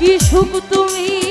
কি সুখ তুমি?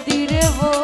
tiré vos.